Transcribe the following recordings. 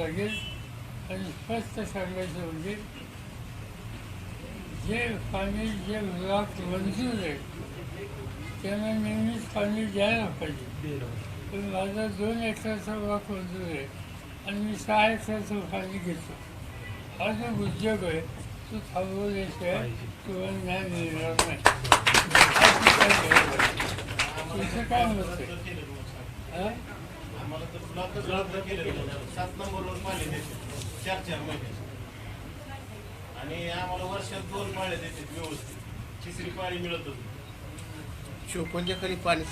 लागेल आणि स्पष्ट सांगायचं म्हणजे जे पाणी जे ब्लॉक मंजूर आहे त्यांना नेहमीच पाणी द्यायला पाहिजे. पण माझा दोन एकरचा वाक मंजूर आहे आणि मी सहा एकरचं पाणी घेतो. हा जो उद्योग आहे तो थांबवल्याशिवाय किंवा न्याय मिळणार नाही. हा तुमचं काय मत आहे? आम्हाला तर ब्लॉकच रद्द केलेलं सात नंबरवर पाणी देते चार चार महिने. आणि आम्हाला वर्षात दोन पाळ्या देते व्यवस्थित. तिसरी पाळी मिळत होती. चोपनच्या खाली पाणी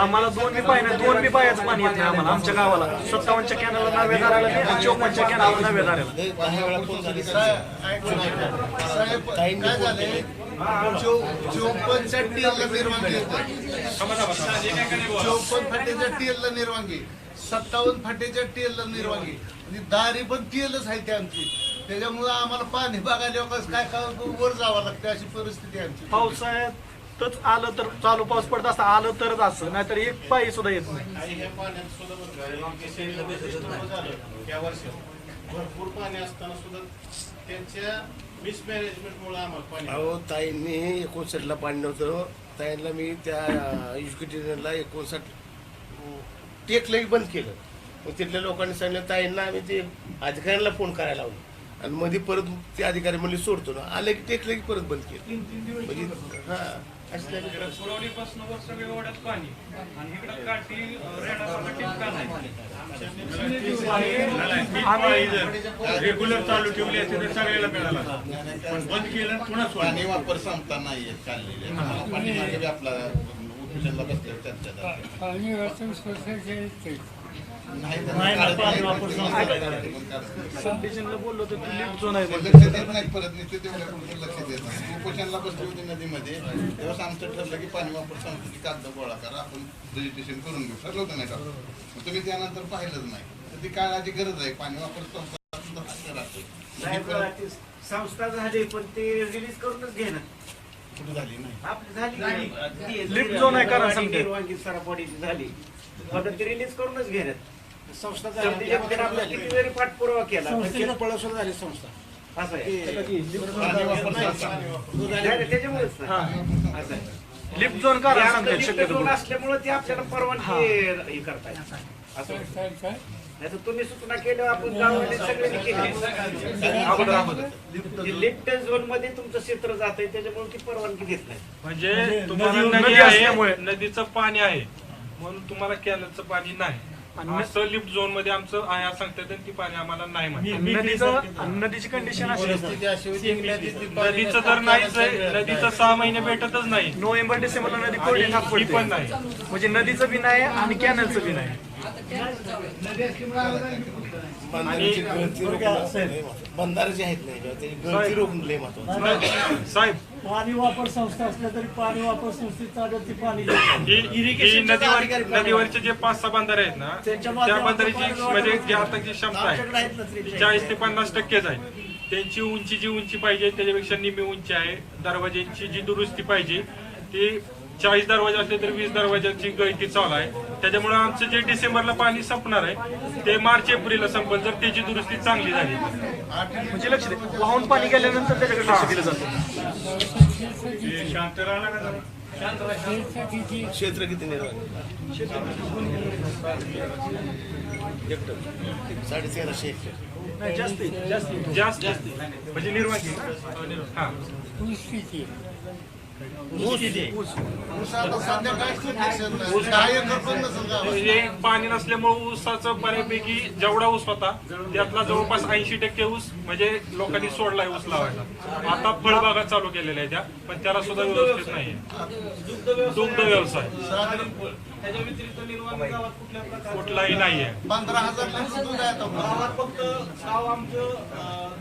आम्हाला दोन बी पाणी दोन बी पायाचं पाणी येत नाही आम्हाला. आमच्या गावाला. सत्तावन्नच्या कॅनलला नव्या दाराला आणि चोपन्नच्या कॅनलला नव्या दाराला. झालंय चोपन्नच्या टीएलला निर्वांगी चोपन्न फाटेच्या टीएलला निर्वांगी. सत्तावन्न फाटेच्या टीएलला निर्वांगी. आणि दारी पण टीएलच आहे ती आमची. त्याच्यामुळे आम्हाला पाणी बघायला कसं काय काय वर जावं लागतं अशी परिस्थिती आहे आमची. पावसाळ्यातच आलं तर चालू पाऊस पडत असं आलं तरच असं. नाहीतर एक पायी सुद्धा येत नाही. भरपूर पाणी असताना सुद्धा त्यांच्या मिसमॅनेजमेंटमुळे आम्हाला पाणी अहो ताईंनी एकोणसाठला पाणी नव्हतं. ताईंना मी त्या एज्युकेटेडला एकोणसाठ टेकलंही बंद केलं. मग तिथल्या लोकांनी सांगितलं ताईंना आम्ही ते अधिकाऱ्यांना फोन करायला लावलं. आणि मध्ये परत ते अधिकारी म्हणले सोडतो ना. आले की टेकलं की परत बंद केलं. म्हणजे हा. पुरवणीपासून वर सगळे ओढ्यात पाणी आणि इकडं काठी रेणासारखं टिपका नाही रेग्युलर चालू ठेवली असते तर सगळ्याला मिळाला पण बंद केलं पुन्हा सोडलं. पाणी वापर संपता नाहीये चाललेले पाणी मागे आपला बसल्यावर चर्चा झाली. बोललो तर लिफ्ट झोन म्हणते. लक्ष देत नाही परत नुसते तेवढ्या लक्ष देत नाही. उपोषणला बसली होती नदीमध्ये. तेव्हाच आमचं ठरलं की पाणी वापर संपत्ती कागद गोळा करा आपण रजिस्ट्रेशन करून घेऊ. ठरलं होतं नाही का? मग तुम्ही त्यानंतर पाहिलंच नाही. तर ती काळाची गरज आहे. पाणी वापर हे परत संस्था झाली पण ते रिलीज करूनच घे ना. कुठं झाली नाही? आपली झाली. ती- Lift zone आहे समजा. निर्वांगी सरापडीची झाली. पण ते रिलीज करूनच संस्था आपला किती वेळी पाठपुरावा केला? पळसुरू झाली संस्था. असं आहे. पाणी वापर संपला. नाही, नाही, त्याच्यामुळेच ना. असं आहे. लिफ्ट झोन ते असल्यामुळे ते आपल्याला परवानगी हे. करताय असं नाही तर तुम्ही सूचना केल्यावर आपण गावाने सगळ्यांनी केली. अगोदर अगोदर लिफ्ट झोनमध्ये तुमचं क्षेत्र जात आहे त्याच्यामुळे ती परवानगी देत नाही. म्हणजे तुम्हाला नदी- आहे असल्यामुळे. नदीचं पाणी आहे. म्हणून तुम्हाला कॅनलचं पाणी नाही. असं लिफ्ट झोनमध्ये आमचं आहे असं सांगतात आणि ती पाणी आम्हाला नाही म्हणतात. नदीचं नदीची कंडिशन अशी आहे. परिस्थिती अशी होती की नदीची पाणी नदीचं तर नाहीच आहे. नदीचं सहा महिने भेटतच नाही. नोव्हेंबर डिसेंबरला नदी कोरडी आणि ही पण नाही. म्हणजे नदीचं बी नाही आणि कॅनलचं बी नाही. बंधाऱ्याची गळती. बंधारे जे आहेत त्याची गळती लय महत्वाचं. साहेब. पाणी वापर संस्था असल्या तरी पाणी वापर संस्थेत चालत ती पाणी नदीवरचे जे पाच सहा बंधारे आहेत ना त्या बंधाऱ्याची म्हणजे जी आता जी क्षमता ना आहे चाळीस ते पन्नास टक्केच आहे त्यांची उंची जी उंची पाहिजे त्याच्यापेक्षा निम्मी उंची आहे. दरवाज्यांची जी दुरुस्ती पाहिजे ती चाळीस दरवाजे असले तर वीस दरवाजांची गळती चालू आहे. त्याच्यामुळे आमचं जे डिसेंबरला पाणी संपणार आहे ते मार्च एप्रिलला संपेल. जर त्याची दुरुस्ती चांगली झाली म्हणजे लक्ष दे. वाहून पाणी गेल्यानंतर त्याच्याकडे लक्ष दिलं जातं. शांत? किती क्षेत्र किती निर्माण हेक्टर. साडे तेराशे हेक्टर नाही जास्त. जास्त म्हणजे निर्वाही हा पण. म्हणजे नसल्यामुळे ऊसाचं बऱ्यापैकी जेवढा ऊस होता त्यातला जवळपास ऐंशी टक्के ऊस म्हणजे लोकांनी सोडलाय ऊस लावायला. आता फळबागा चालू केलेल्या आहेत त्या पण त्याला सुद्धा व्यवस्थित नाहीये दुग्ध व्यवसाय. त्याच्या व्यतिरिक्त निर्वाह गावात कुठल्या प्रकार कुठलाही नाहीये पंधरा हजार फक्त गाव आमचं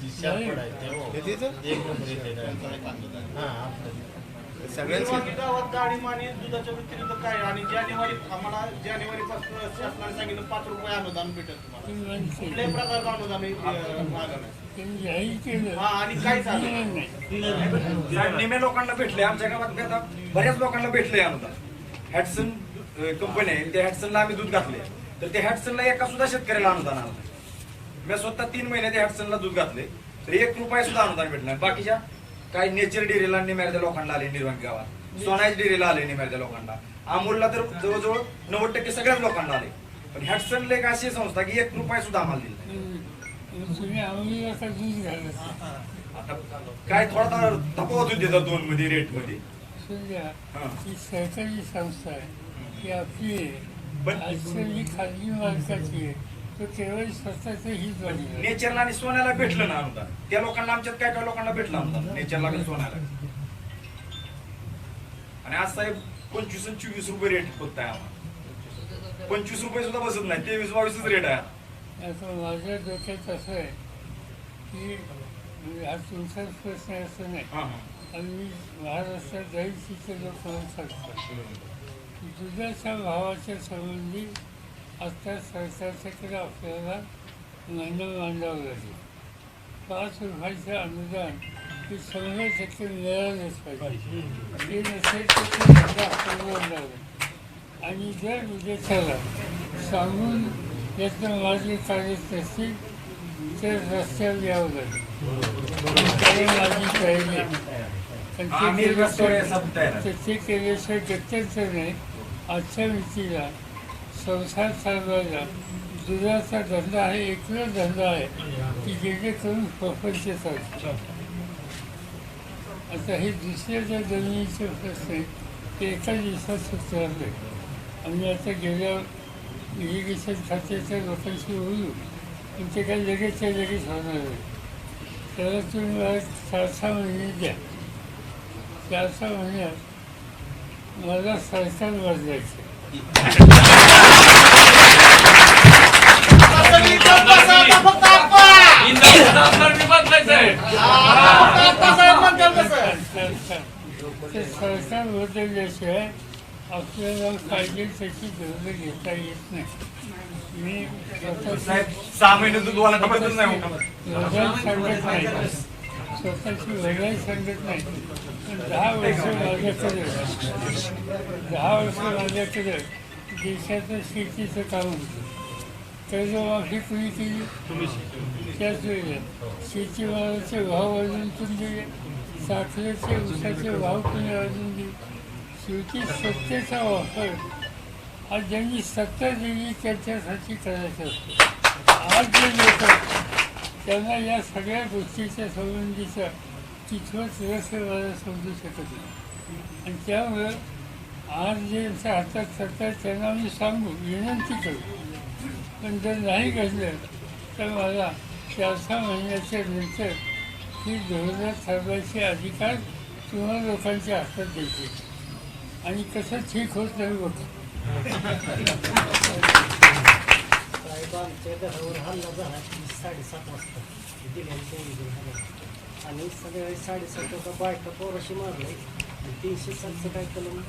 जी शेरपड आहे ते हो. हा. दुधाच्या व्यतिरिक्त काय? आणि जानेवारी आम्हाला जानेवारी पासून शासनाने सांगितलं पाच रुपये अनुदान भेटेल तुम्हाला. ती माणसे कुठल्याही प्रकारचं अनुदान मागं नाही. निम्या लोकांना भेटले. आमच्या गावात आता? बऱ्याच लोकांना भेटले अनुदान. हॅटसन कंपनी आहे. त्या हॅटसनला आम्ही दूध घातले तर त्या हॅटसनला एका सुद्धा शेतकऱ्याला अनुदान आलं. मी स्वतः तीन महिने त्या हॅटसनला दूध घातले तर एक रुपया सुद्धा अनुदान भेटलं नाही. बाकीच्या काही नेचर डेअरीला निम्याच्या लोकांना आले निर्वाण गावात. सोनाज डेअरीला आले निम्याच्या लोकांना अमूलला तर जवळजवळ नव्वद टक्के सगळ्याच लोकांना आले. पण हॅटसनला एक अशी संस्था की एक रुपया सुद्धा आम्हाला दिला दूध आता काय थोडा तफावत होती त्या दोन मध्ये रेटमध्ये. हा. ही संस्था आहे. ही आपली आहे. पण- खाजगी मालकाची आहे. तो केवळ स्वतःचं हित वाढलं नेचरला आणि सोन्याला भेटलं ना अनुदान त्या लोकांना आमच्यात काय काय लोकांना भेटलं अनुदान नेचरला आणि सोन्याला. आणि आज साहेब पंचवीस आणि चोवीस रुपये रेट फक्त आहे आम्हाला. पंचवीस रुपये सुद्धा बसत नाही. तेवीस बावीसच रेट आहे. माझ्या डोक्यात असं आहे की म्हणजे हा तुमचाच प्रश्न असं नाही. हा, हा. आम्ही महाराष्ट्रात जाईल तिथे लोक सांगतात दुधाच्या भावाच्या संबंधी आता सरकारच्याकडे आपल्याला म्हणणं मांडावं लागेल पाच रुपयाचं अनुदान हे शंभर टक्के मिळालंच पाहिजे. ते नसेल तर आपल्याला लागेल आणि जर विदेशाला सांगून यातनं माझे कार्यच नसतील तर रस्त्यावर यावं लागेल. तयारी आहे. पण ते केल्याशिवाय- गत्यंतर नाही. आजच्या व्यक्तीला संसार चालवायला दुधाचा धंदा हा एकच धंदा आहे. की जेणेकरून प्रपंच चालतो. आता हे दुसऱ्या ज्या जमिनीचे प्रश्न आहेत ते एका दिवसात सुचवले आम्ही आता गेल्यावर इरिगेशन खात्याच्या लोकांशी बोलू पण ते काही लगेचच्या लगेच होणार नाही. त्याला तुम्ही मला चार सहा महिने द्या. चार सहा महिन्यात मला सरकार बदलायचं आपल्याला पाहिजे त्याची धोरणं घेता येत नाही. मी स्वतः साहेब सहा महिने दूध वाला भेटतच नाही हो. सांगत नाही. स्वतःची वडिलांनी सांगत नाही. पण दहा वर्ष माझ्याकडे दहा वर्ष माझ्याकडे देशाचं शेतीचं काम होतं. कर्जमाफी कुणी केली. त्याच वेळेला शेतीमालाचे भाव पण दिले साखरेचे ऊसाचे भाव कुणी दिले शेवटी सत्तेचा वापर हा ज्यांनी सत्ता दिली त्याच्यासाठी करायचा असतो. आज जे लोक त्यांना या सगळ्या गोष्टीच्या संबंधीचा तिथवच रस मला समजू शकत नाही. आणि त्यामुळं आज जे हातात सत्ता त्यांना मी सांगू विनंती करू. पण जर नाही घडलं तर मला चार सहा महिन्याच्या नंतर ही धोरणं ठरवायचे अधिकार तुम्हा लोकांच्या हातात द्यायचे आणि कसं ठीक होत नाही बघ. साहेब आमच्या घरावर हल्ला झाला की साडेसात वाजता दिल्यांच्या आणि सगळ्या साडेसात वाजता बायका पोराशी मारले तीनशे सातचं काय कलम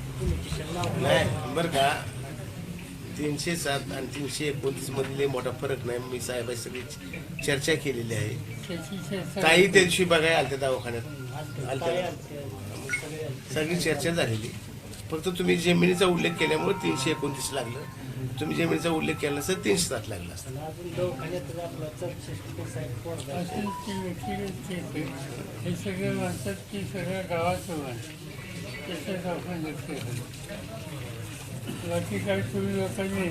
लावलं नाही बरं का. तीनशे सात आणि तीनशे एकोणतीस मधले मोठा फरक नाही. मी साहेबांची सगळी चर्चा केलेली आहे. काही त्या दिवशी बघायला आलत्या दवाखान्यात. आलत्या. सगळी चर्चा झालेली. फक्त तुम्ही जमिनीचा उल्लेख केल्यामुळे तीनशे एकोणतीस लागलं. तुम्ही जमिनीचा उल्लेख केला नसता तीनशे सात लागला ती हे सगळे म्हणतात की सगळ्या गावाचं मान त्याच्यात आपण लक्ष घालू बाकी काही तुम्ही लोकांनी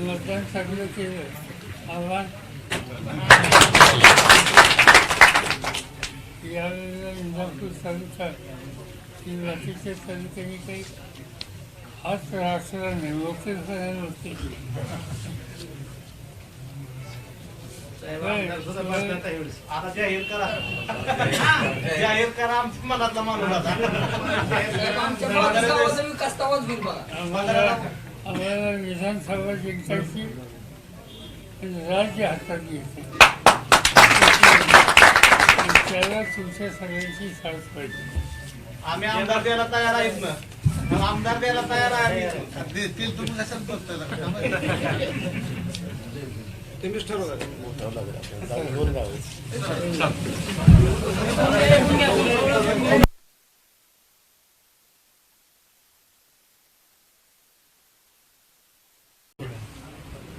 मतदान चांगलं केलं आव्हान यावेळेला इंदापूर तालुका बाकीच्या तालुक्यांनी काही आता जाहीर करा. जाहीर करा आमच्या मनातला माणूस आता. आम्हाला आम्हाला विधानसभा जिंकायची आणि राज्य हातात घ्यायचे त्याला तुमच्या सगळ्यांची साथ पाहिजे. आम्ही आमदार द्यायला तयार आहेत ना. आमदार द्यायला तयार आहे देतील तुम्ही कशाला बघताय तुम्हीच ठरवा दोन गाव आहेत.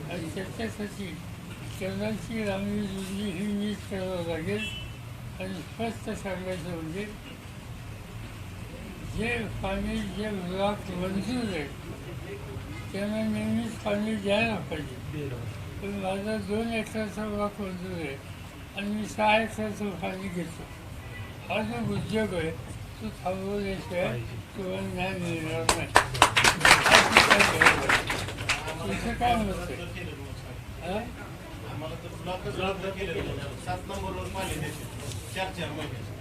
आणि त्याच्यासाठी केंद्राची लांबी जुळली ही नीट करावं लागेल आणि स्पष्ट सांगायचं म्हणजे जे पाणी जे विभाग मंजूर आहे त्यांना नेहमीच पाणी द्यायला पाहिजे. पण माझा दोन एकराचा विभाग वंचित आहे आणि मी सहा एकराचं पाणी घेतो. हा जो उद्योग आहे तो थांबवल्याशिवाय किंवा न्याय मिळणार नाही. हा तुमचं काय मत आहे? आम्हाला तर सात नंबरवर पाणी चार चार महिने.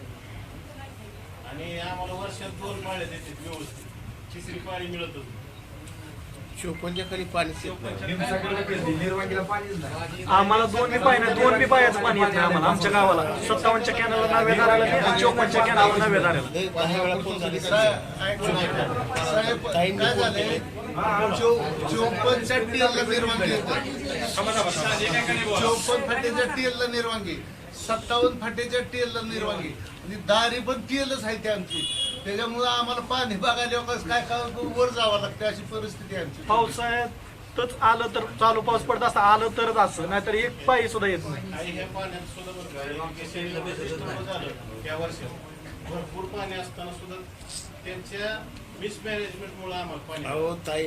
आणि आम्हाला वर्षात दोन पाळे देते व्यवस्थित. तिसरी पाळी मिळत होती. चोपनच्या खाली पाणी आम्हाला दोन बी पाय नाही दोन बी पायाचं पाणी येत नाही आम्हाला. आमच्या गावाला. सत्तावन्नच्या कॅनलला नव्या दाराला नाही आणि चोपन्नच्या कॅनलला नव्या दाराला. लय वेळा फोन झाले साहेब काय झालंय? निर्वांगी चौपन्न फाटेच्या टीएलला निर्वांगी. सत्तावन्न फाटेच्या टीएलला निर्वांगी. आणि दारी पण टीएलच आहे ती आमची. त्याच्यामुळे आम्हाला पाणी बघायला कसं काय काय वर जावं लागतं अशी परिस्थिती आहे आमची. पावसाळ्यातच आलं तर चालू पाऊस पडत असं आलं तरच असं. नाहीतर एक पायी सुद्धा येत नाही. भरपूर पाणी असताना सुद्धा त्यांच्या मिसमॅनेजमेंटमुळे आम्हाला पाणी अहो ताई.